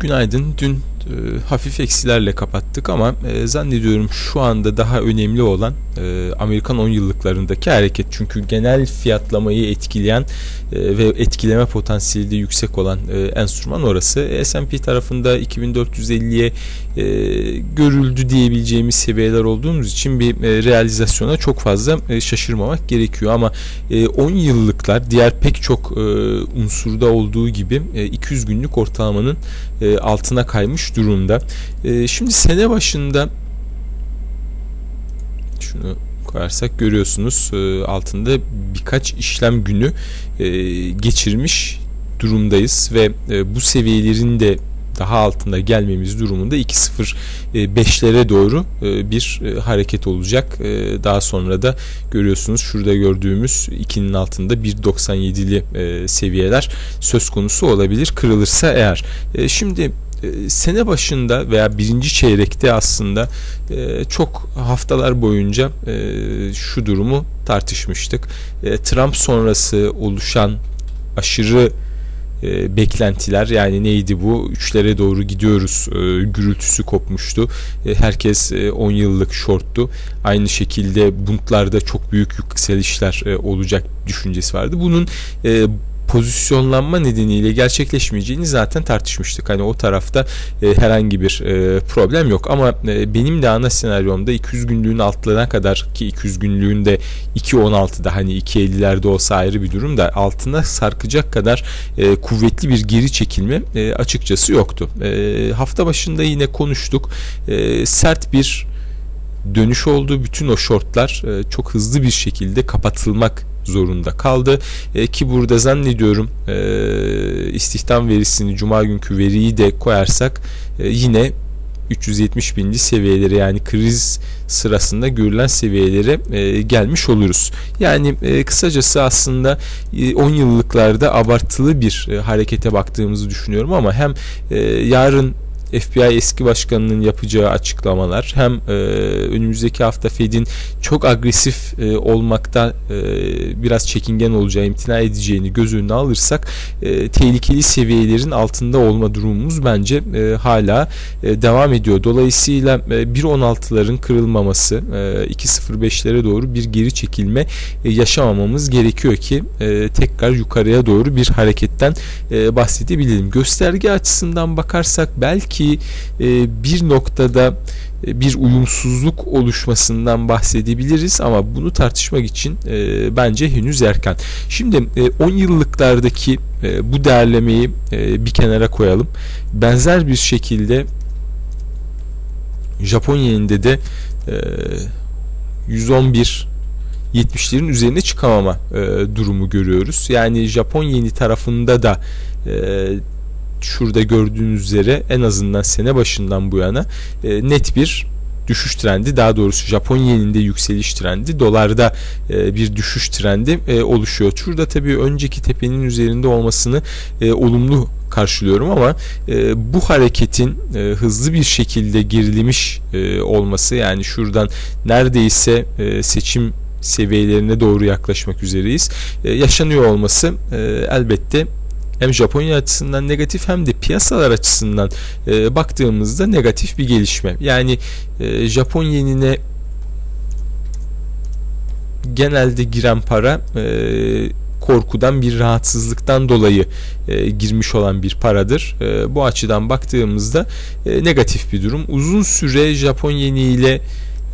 Günaydın. Dün e, hafif eksilerle kapattık ama e, zannediyorum şu anda daha önemli olan e, Amerikan 10 yıllıklarındaki hareket. Çünkü genel fiyatlamayı etkileyen ve etkileme potansiyeli de yüksek olan e, enstrüman orası. S&P tarafında 2450'ye e, görüldü diyebileceğimiz seviyeler olduğumuz için bir realizasyona çok fazla şaşırmamak gerekiyor ama e, 10 yıllıklar diğer pek çok e, unsurda olduğu gibi e, 200 günlük ortalamanın altına kaymış durumda. E, şimdi sene başında şunu koyarsak görüyorsunuz e, altında birkaç işlem günü e, geçirmiş durumdayız ve e, bu seviyelerin de daha altında gelmemiz durumunda 2.05'lere e, doğru e, bir e, hareket olacak. Daha sonra da görüyorsunuz şurada gördüğümüz 2'nin altında 1.97'li seviyeler söz konusu olabilir kırılırsa eğer. Şimdi sene başında veya birinci çeyrekte aslında çok haftalar boyunca şu durumu tartışmıştık. Trump sonrası oluşan aşırı e, beklentiler yani neydi bu? Üçlere doğru gidiyoruz e, gürültüsü kopmuştu. E, herkes e, 10 yıllık shorttu aynı şekilde buntlarda çok büyük yükselişler e, olacak düşüncesi vardı. Bunun e, pozisyonlanma nedeniyle gerçekleşmeyeceğini zaten tartışmıştık. Hani o tarafta e, herhangi bir e, problem yok ama e, benim de ana senaryomda 200 günlüğün altlarına kadar ki 200 günlüğünde 2.16'da hani 2.50'lerde olsa ayrı bir durum da altına sarkacak kadar e, kuvvetli bir geri çekilme e, açıkçası yoktu. E, hafta başında yine konuştuk. E, sert bir dönüş oldu. Bütün o shortlar e, çok hızlı bir şekilde kapatılmak zorunda kaldı. E, ki burada zannediyorum e, istihdam verisini cuma günkü veriyi de koyarsak e, yine 370 binli seviyeleri yani kriz sırasında görülen seviyelere e, gelmiş oluruz. Yani e, kısacası aslında e, 10 yıllıklarda abartılı bir e, harekete baktığımızı düşünüyorum ama hem e, yarın FBI eski başkanının yapacağı açıklamalar hem e, önümüzdeki hafta Fed'in çok agresif e, olmakta e, biraz çekingen olacağı, imtina edeceğini göz önüne alırsak e, tehlikeli seviyelerin altında olma durumumuz bence e, hala e, devam ediyor. Dolayısıyla e, 1.16'ların kırılmaması, e, 2.05'lere doğru bir geri çekilme e, yaşamamamız gerekiyor ki e, tekrar yukarıya doğru bir hareketten e, bahsedebilelim. Gösterge açısından bakarsak belki ki e, bir noktada e, bir uyumsuzluk oluşmasından bahsedebiliriz ama bunu tartışmak için e, bence henüz erken. Şimdi e, 10 yıllıklardaki e, bu değerlemeyi e, bir kenara koyalım. Benzer bir şekilde Japon yeninde de e, 111 70'lerin üzerine çıkamama e, durumu görüyoruz. Yani Japon yeni tarafında da e, şurada gördüğünüz üzere en azından sene başından bu yana e, net bir düşüş trendi daha doğrusu Japon yeninde yükseliş trendi dolarda e, bir düşüş trendi e, oluşuyor. Şurada tabii önceki tepenin üzerinde olmasını e, olumlu karşılıyorum ama e, bu hareketin e, hızlı bir şekilde gerilemiş e, olması yani şuradan neredeyse e, seçim seviyelerine doğru yaklaşmak üzereyiz. E, yaşanıyor olması e, elbette hem Japonya açısından negatif hem de piyasalar açısından e, baktığımızda negatif bir gelişme. Yani e, Japon yenine genelde giren para e, korkudan bir rahatsızlıktan dolayı e, girmiş olan bir paradır. E, bu açıdan baktığımızda e, negatif bir durum. Uzun süre Japon yeni ile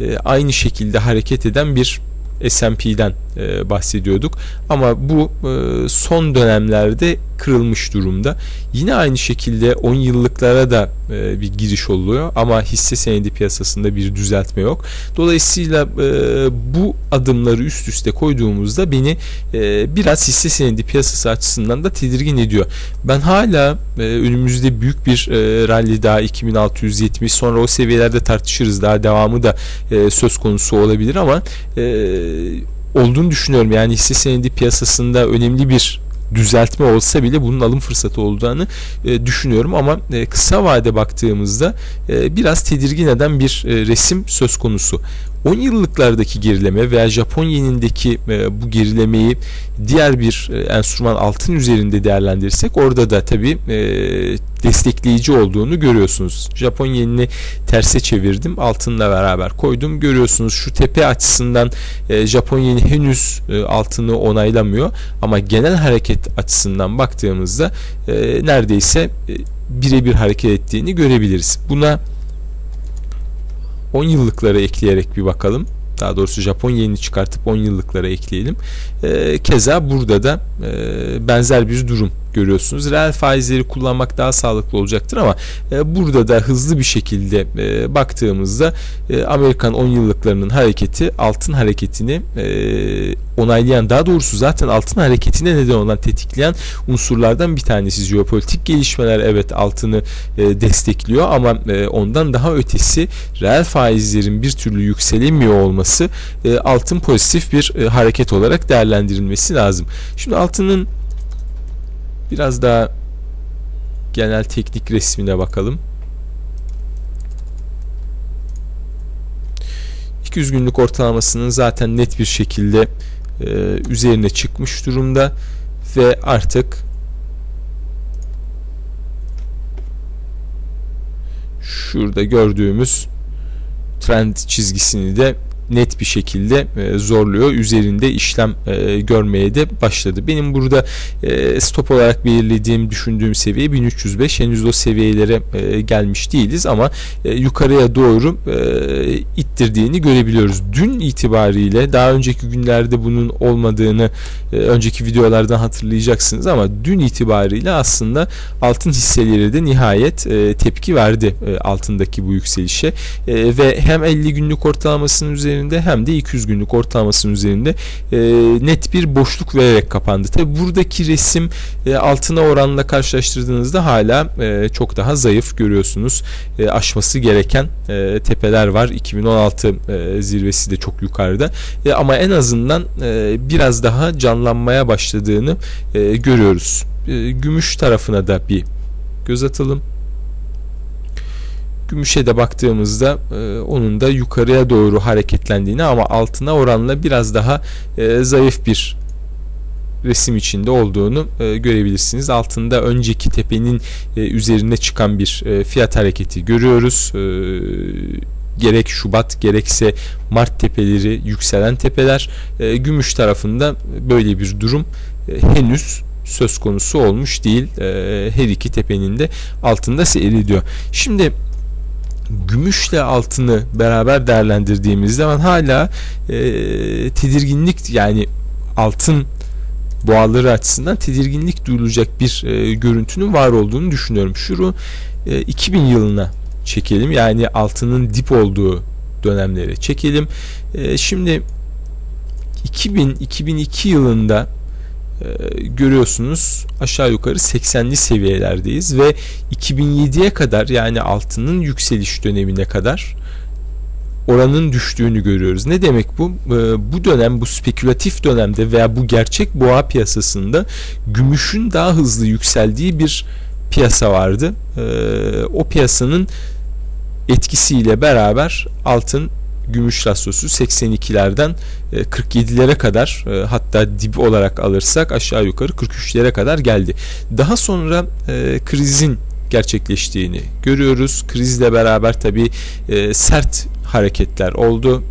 e, aynı şekilde hareket eden bir S&P'den e, bahsediyorduk. Ama bu e, son dönemlerde kırılmış durumda. Yine aynı şekilde 10 yıllıklara da e, bir giriş oluyor ama hisse senedi piyasasında bir düzeltme yok. Dolayısıyla e, bu adımları üst üste koyduğumuzda beni e, biraz hisse senedi piyasası açısından da tedirgin ediyor. Ben hala e, önümüzde büyük bir e, rally daha 2670 sonra o seviyelerde tartışırız daha devamı da e, söz konusu olabilir ama e, olduğunu düşünüyorum. Yani hisse senedi piyasasında önemli bir düzeltme olsa bile bunun alım fırsatı olduğunu e, düşünüyorum ama e, kısa vade baktığımızda e, biraz tedirgin eden bir e, resim söz konusu. 10 yıllıklardaki gerileme veya Japon yenindeki e, bu gerilemeyi diğer bir e, enstrüman altın üzerinde değerlendirirsek orada da tabi e, destekleyici olduğunu görüyorsunuz. Japon yenini terse çevirdim. Altınla beraber koydum. Görüyorsunuz şu tepe açısından e, Japon yeni henüz e, altını onaylamıyor. Ama genel hareket açısından baktığımızda neredeyse birebir hareket ettiğini görebiliriz. Buna 10 yıllıklara ekleyerek bir bakalım. Daha doğrusu Japon yeni çıkartıp 10 yıllıklara ekleyelim. E, keza burada da e, benzer bir durum görüyorsunuz. Reel faizleri kullanmak daha sağlıklı olacaktır ama e, burada da hızlı bir şekilde e, baktığımızda e, Amerikan 10 yıllıklarının hareketi altın hareketini onaylayan daha doğrusu zaten altın hareketine neden olan tetikleyen unsurlardan bir tanesi jeopolitik gelişmeler evet altını destekliyor ama ondan daha ötesi reel faizlerin bir türlü yükselemiyor olması altın pozitif bir hareket olarak değerlendirilmesi lazım. Şimdi altının Biraz daha genel teknik resmine bakalım. 200 günlük ortalamasının zaten net bir şekilde e, üzerine çıkmış durumda ve artık şurada gördüğümüz trend çizgisini de net bir şekilde e, zorluyor. Üzerinde işlem e, görmeye de başladı. Benim burada e, stop olarak belirlediğim, düşündüğüm seviye 1305. Henüz o seviyelere e, gelmiş değiliz ama e, yukarıya doğru e, ittirdiğini görebiliyoruz. Dün itibariyle daha önceki günlerde bunun olmadığını e, önceki videolardan hatırlayacaksınız ama dün itibariyle aslında altın hisseleri de nihayet e, tepki verdi e, altındaki bu yükselişe e, ve hem 50 günlük ortalamasının üzerinde üzerinde hem de 200 günlük ortalamasının üzerinde e, net bir boşluk vererek kapandı. Tabi buradaki resim e, altına oranla karşılaştırdığınızda hala e, çok daha zayıf görüyorsunuz. E, aşması gereken e, tepeler var. 2016 e, zirvesi de çok yukarıda. E, ama en azından e, biraz daha canlanmaya başladığını e, görüyoruz. E, gümüş tarafına da bir göz atalım. Gümüşe de baktığımızda e, onun da yukarıya doğru hareketlendiğini ama altına oranla biraz daha e, zayıf bir resim içinde olduğunu e, görebilirsiniz. Altında önceki tepenin e, üzerine çıkan bir e, fiyat hareketi görüyoruz. E, gerek Şubat gerekse Mart tepeleri yükselen tepeler. E, gümüş tarafında böyle bir durum e, henüz söz konusu olmuş değil. E, her iki tepenin de altında seyrediyor. Şimdi gümüşle altını beraber değerlendirdiğimiz zaman hala e, tedirginlik yani altın boğaları açısından tedirginlik duyulacak bir e, görüntünün var olduğunu düşünüyorum. Şunu e, 2000 yılına çekelim yani altının dip olduğu dönemlere çekelim. E, şimdi 2000-2002 yılında e, görüyorsunuz aşağı yukarı 80'li seviyelerdeyiz ve 2007'ye kadar yani altının yükseliş dönemine kadar oranın düştüğünü görüyoruz. Ne demek bu? E, bu dönem bu spekülatif dönemde veya bu gerçek boğa piyasasında gümüşün daha hızlı yükseldiği bir piyasa vardı. E, o piyasanın etkisiyle beraber altın gümüş rasyosu 82'lerden 47'lere e, kadar e, hatta dip olarak alırsak aşağı yukarı 43'lere kadar geldi. Daha sonra e, krizin gerçekleştiğini görüyoruz. Krizle beraber tabi sert hareketler oldu.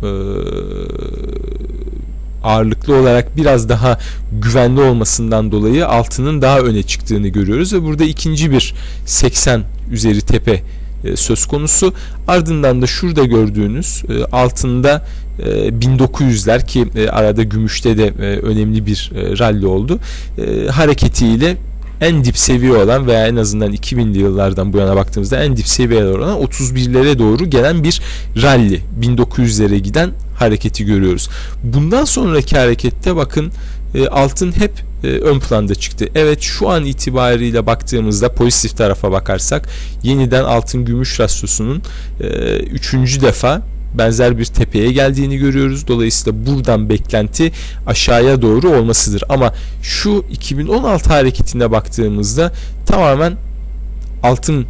ağırlıklı olarak biraz daha güvenli olmasından dolayı altının daha öne çıktığını görüyoruz ve burada ikinci bir 80 üzeri tepe söz konusu. Ardından da şurada gördüğünüz e, altında 1900'ler e, ki arada gümüşte de önemli bir rally oldu. Hareketiyle en dip seviye olan veya en azından 2000'li yıllardan bu yana baktığımızda en dip seviyeler olan 31'lere doğru gelen bir rally 1900'lere giden hareketi görüyoruz. Bundan sonraki harekette bakın altın hep e, ön planda çıktı. Evet şu an itibariyle baktığımızda pozitif tarafa bakarsak yeniden altın gümüş rasyosunun e, üçüncü defa benzer bir tepeye geldiğini görüyoruz. Dolayısıyla buradan beklenti aşağıya doğru olmasıdır. Ama şu 2016 hareketine baktığımızda tamamen altın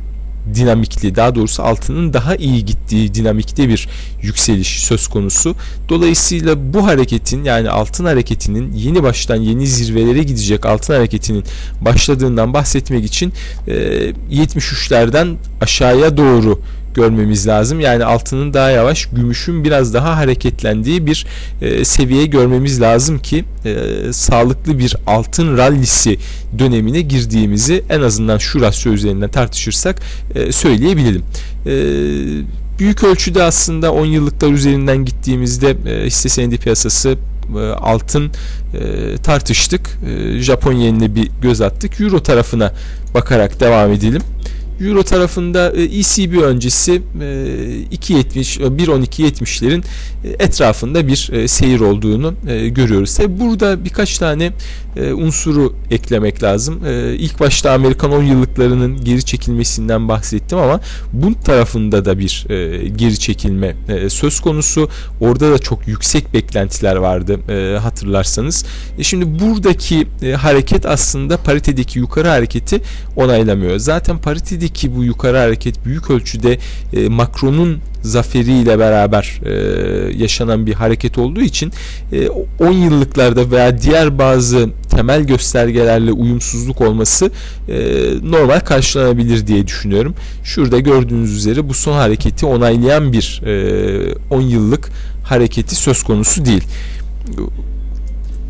dinamikli daha doğrusu altının daha iyi gittiği dinamikte bir yükseliş söz konusu. Dolayısıyla bu hareketin yani altın hareketinin yeni baştan yeni zirvelere gidecek altın hareketinin başladığından bahsetmek için e, 73'lerden aşağıya doğru görmemiz lazım. Yani altının daha yavaş, gümüşün biraz daha hareketlendiği bir e, seviye görmemiz lazım ki e, sağlıklı bir altın rallisi dönemine girdiğimizi en azından şu rasyo üzerinden tartışırsak e, söyleyebilirim. E, büyük ölçüde aslında 10 yıllıklar üzerinden gittiğimizde e, hisse senedi piyasası e, altın e, tartıştık. E, Japon yenine bir göz attık. Euro tarafına bakarak devam edelim. Euro tarafında ECB öncesi 2.70 1.12.70'lerin etrafında bir seyir olduğunu görüyoruz. Tabi burada birkaç tane unsuru eklemek lazım. İlk başta Amerikan 10 yıllıklarının geri çekilmesinden bahsettim ama bu tarafında da bir geri çekilme söz konusu. Orada da çok yüksek beklentiler vardı hatırlarsanız. E, şimdi buradaki hareket aslında paritedeki yukarı hareketi onaylamıyor. Zaten paritedeki ki bu yukarı hareket büyük ölçüde e, Macron'un zaferiyle beraber e, yaşanan bir hareket olduğu için e, 10 yıllıklarda veya diğer bazı temel göstergelerle uyumsuzluk olması e, normal karşılanabilir diye düşünüyorum. Şurada gördüğünüz üzere bu son hareketi onaylayan bir e, 10 yıllık hareketi söz konusu değil.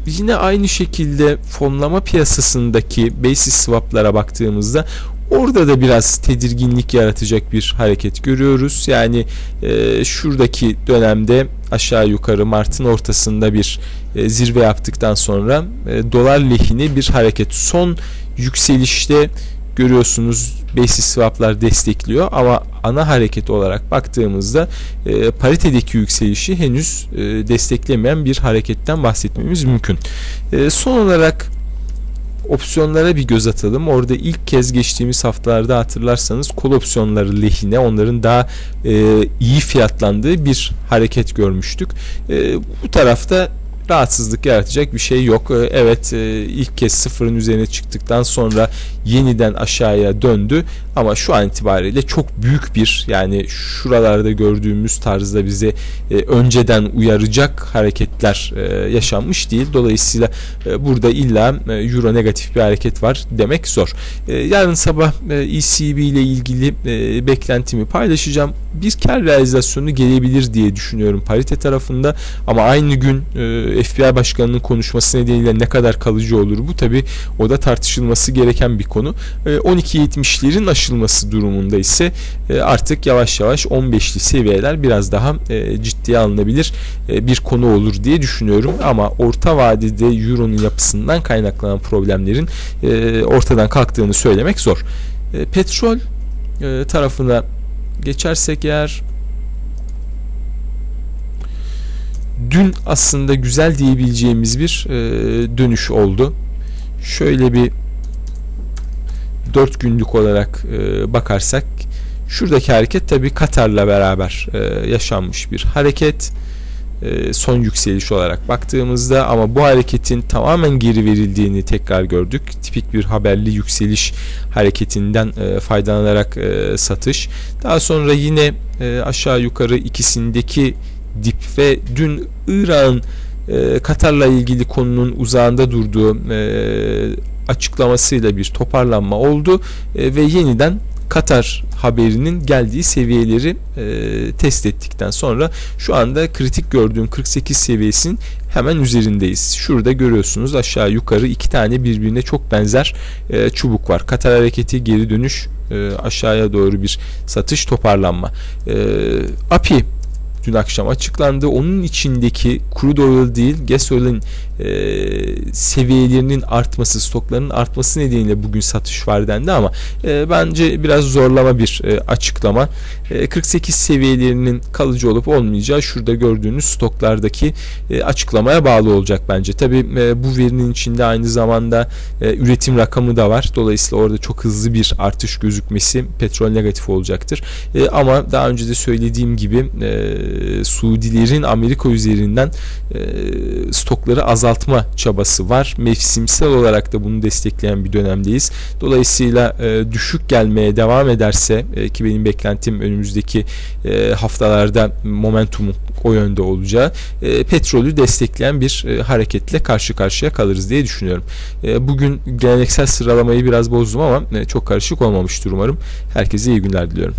Yine aynı şekilde fonlama piyasasındaki basis swap'lara baktığımızda Orada da biraz tedirginlik yaratacak bir hareket görüyoruz. Yani e, şuradaki dönemde aşağı yukarı Mart'ın ortasında bir e, zirve yaptıktan sonra e, dolar lehine bir hareket. Son yükselişte görüyorsunuz basis swaplar destekliyor ama ana hareket olarak baktığımızda e, paritedeki yükselişi henüz e, desteklemeyen bir hareketten bahsetmemiz mümkün. E, son olarak opsiyonlara bir göz atalım. Orada ilk kez geçtiğimiz haftalarda hatırlarsanız kol opsiyonları lehine onların daha e, iyi fiyatlandığı bir hareket görmüştük. E, bu tarafta rahatsızlık yaratacak bir şey yok. Ee, evet e, ilk kez sıfırın üzerine çıktıktan sonra yeniden aşağıya döndü ama şu an itibariyle çok büyük bir yani şuralarda gördüğümüz tarzda bize e, önceden uyaracak hareketler e, yaşanmış değil. Dolayısıyla burada illa euro negatif bir hareket var demek zor. Yarın sabah ECB ile ilgili beklentimi paylaşacağım. Bir kar realizasyonu gelebilir diye düşünüyorum parite tarafında ama aynı gün FBI Başkanı'nın konuşması nedeniyle ne kadar kalıcı olur bu tabi o da tartışılması gereken bir konu. 12.70'lerin aşılması durumunda ise e, artık yavaş yavaş 15'li seviyeler biraz daha e, ciddiye alınabilir e, bir konu olur diye düşünüyorum ama orta vadede Euro'nun yapısından kaynaklanan problemlerin ortadan kalktığını söylemek zor. Petrol tarafına geçersek eğer dün aslında güzel diyebileceğimiz bir e, dönüş oldu. Şöyle bir 4 günlük olarak e, bakarsak şuradaki hareket tabi Katar'la beraber e, yaşanmış bir hareket e, son yükseliş olarak baktığımızda ama bu hareketin tamamen geri verildiğini tekrar gördük. Tipik bir haberli yükseliş hareketinden e, faydalanarak e, satış. Daha sonra yine e, aşağı yukarı ikisindeki dip ve dün İran e, Katar'la ilgili konunun uzağında durduğu e, açıklamasıyla bir toparlanma oldu e, ve yeniden Katar haberinin geldiği seviyeleri e, test ettikten sonra şu anda kritik gördüğüm 48 seviyesinin hemen üzerindeyiz. Şurada görüyorsunuz aşağı yukarı iki tane birbirine çok benzer e, çubuk var. Katar hareketi geri dönüş e, aşağıya doğru bir satış toparlanma. E, API dün akşam açıklandı. Onun içindeki crude oil değil gas oil'in e, seviyelerinin artması, stoklarının artması nedeniyle bugün satış var dendi ama e, bence biraz zorlama bir e, açıklama. E, 48 seviyelerinin kalıcı olup olmayacağı şurada gördüğünüz stoklardaki e, açıklamaya bağlı olacak bence. Tabi e, bu verinin içinde aynı zamanda e, üretim rakamı da var. Dolayısıyla orada çok hızlı bir artış gözükmesi petrol negatif olacaktır. E, ama daha önce de söylediğim gibi e, Suudilerin Amerika üzerinden e, stokları azaltma çabası var. Mevsimsel olarak da bunu destekleyen bir dönemdeyiz. Dolayısıyla e, düşük gelmeye devam ederse e, ki benim beklentim önümüzdeki e, haftalarda momentumun o yönde olacağı e, petrolü destekleyen bir e, hareketle karşı karşıya kalırız diye düşünüyorum. E, bugün geleneksel sıralamayı biraz bozdum ama e, çok karışık olmamıştır umarım. Herkese iyi günler diliyorum.